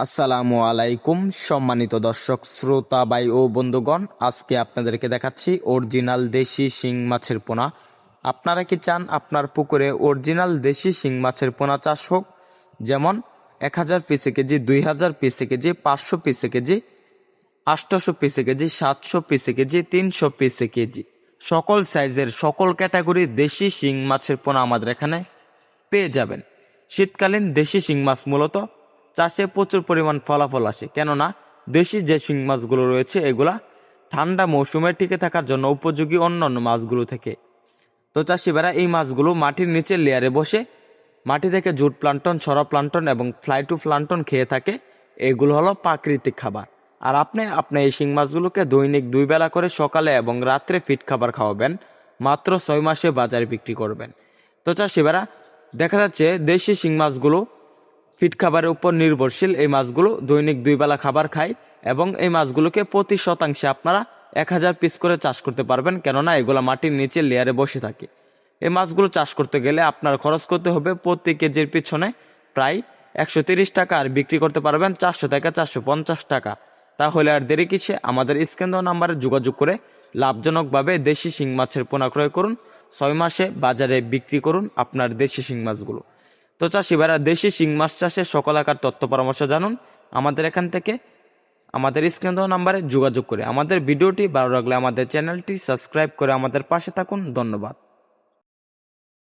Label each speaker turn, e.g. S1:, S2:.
S1: আসসালামু আলাইকুম, সম্মানিত দর্শক, শ্রোতা, ভাই ও বন্ধুগণ। আজকে আপনাদেরকে দেখাচ্ছি অরিজিনাল দেশি শিং মাছের পোনা। আপনারা কি চান আপনার পুকুরে অরিজিনাল দেশি শিং মাছের পোনা চাষ হোক? যেমন এক হাজার পিসে কেজি, দুই হাজার পিসে কেজি, পাঁচশো পিসে কেজি আটশোশো পিসে কেজি, সাতশো পিসে কেজি, তিনশো পিসে কেজি। সকল সাইজের, সকল ক্যাটাগরি দেশি শিং মাছের পোনা আমাদের এখানে পেয়ে যাবেন। শীতকালীন দেশি শিং মাছ মূলত চাষে প্রচুর পরিমাণ ফলাফল আসে। কেননা, দেশি যে শিং মাছগুলো রয়েছে, এগুলা ঠান্ডা মৌসুমে টিকে থাকার জন্য উপযোগী অন্যান্য মাছগুলো থেকে। তো চাষিবারা এই মাছগুলো মাটির নিচের লেয়ারে বসে মাটি থেকে জুট প্লান্টন, সরা প্লান্টন এবং ফ্লাই টু প্লান্টন খেয়ে থাকে। এগুলো হলো প্রাকৃতিক খাবার। আর আপনি আপনি এই শিং মাছগুলোকে দৈনিক দুই বেলা করে সকালে এবং রাত্রে ফিট খাবার খাওয়াবেন, মাত্র ছয় মাসে বাজারে বিক্রি করবেন। তো চাষিবারা দেখা যাচ্ছে দেশি শিং মাছগুলো ফিট খাবারের উপর নির্ভরশীল এই মাছগুলো দৈনিক দুই বেলা খাবার খায় এবং এই মাছগুলোকে প্রতি শতাংশে আপনারা এক হাজার পিস করে চাষ করতে পারবেন। কেননা এগুলো মাটির নিচে লেয়ারে বসে থাকে। এই মাছগুলো চাষ করতে গেলে আপনার খরচ করতে হবে প্রতি কেজির পিছনে প্রায় একশো তিরিশ টাকা আর বিক্রি করতে পারবেন চারশো থেকে চারশো পঞ্চাশ টাকা। তাহলে আর দেরি কিসে? আমাদের স্ক্যান দেওয়া নাম্বারে যোগাযোগ করে লাভজনকভাবে দেশি শিং মাছের পোনা ক্রয় করুন। ছয় মাসে বাজারে বিক্রি করুন আপনার দেশি শিং মাছগুলো। তো চাষিবারা দেশি শিং মাছ চাষের সকল আকার তথ্য পরামর্শ জানুন। আমাদের এখান থেকে আমাদের স্ক্রিন নাম্বারে যোগাযোগ করে আমাদের ভিডিওটি ভালো লাগলে আমাদের চ্যানেলটি সাবস্ক্রাইব করে আমাদের পাশে থাকুন। ধন্যবাদ।